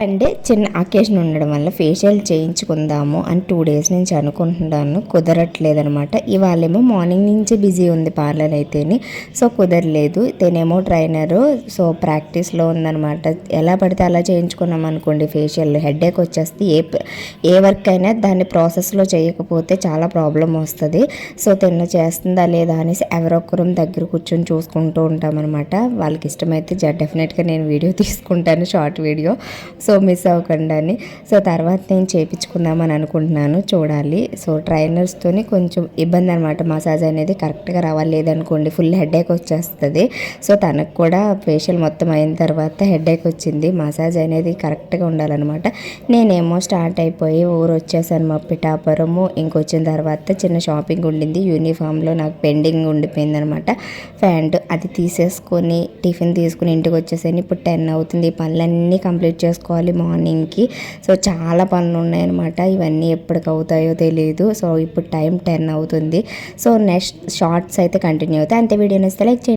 అంటే చిన్న అకేషన్ ఉండడం వల్ల ఫేషియల్ చేయించుకుందాము అని టూ డేస్ నుంచి అనుకుంటున్నాను. కుదరట్లేదనమాట ఇవాళేమో మార్నింగ్ నుంచి బిజీ ఉంది పార్లర్ అయితేనే. సో కుదరలేదు. తనేమో ట్రైనరు సో ప్రాక్టీస్లో ఉందనమాట ఎలా పడితే అలా చేయించుకున్నాం అనుకోండి ఫేషియల్ హెడేక్ వచ్చేస్తే ఏ ఏ వర్క్ అయినా దాన్ని ప్రాసెస్లో చేయకపోతే చాలా ప్రాబ్లం వస్తుంది. సో తిన్న చేస్తుందా లేదా అనేసి ఎవరొక్కరం దగ్గర కూర్చొని చూసుకుంటూ ఉంటామన్నమాట. వాళ్ళకి ఇష్టమైతే డెఫినెట్గా నేను వీడియో తీసుకుంటాను షార్ట్ వీడియో సో మిస్ అవ్వకుండా అని. సో తర్వాత నేను చేయించుకుందామని అనుకుంటున్నాను. చూడాలి. సో ట్రైనర్స్తోని కొంచెం ఇబ్బంది అనమాట మసాజ్ అనేది కరెక్ట్గా రావాలి లేదనుకోండి. ఫుల్ హెడేక్ వచ్చేస్తుంది. సో తనకు కూడా ఫేషియల్ మొత్తం అయిన తర్వాత హెడేక్ వచ్చింది. మసాజ్ అనేది కరెక్ట్గా ఉండాలన్నమాట. నేనేమో స్టార్ట్ అయిపోయి ఊరు వచ్చేసాను మా పిఠాపురము ఇంకొచ్చిన తర్వాత చిన్న షాపింగ్ ఉండింది. యూనిఫామ్లో నాకు పెండింగ్ ఉండిపోయింది అనమాట ప్యాంట్ అది తీసేసుకొని టిఫిన్ తీసుకుని ఇంటికి వచ్చేసాను. ఇప్పుడు టెన్ అవుతుంది. పనులన్నీ కంప్లీట్ చేసుకోవాలి. మార్నింగ్కి. సో చాలా పనులు ఉన్నాయన్నమాట ఇవన్నీ ఎప్పటికి అవుతాయో తెలియదు సో ఇప్పుడు టైం టెన్ అవుతుంది. సో నెక్స్ట్ షార్ట్స్ అయితే కంటిన్యూ అవుతాయి. అంతే వీడియో నచ్చితే లైక్ చేయండి.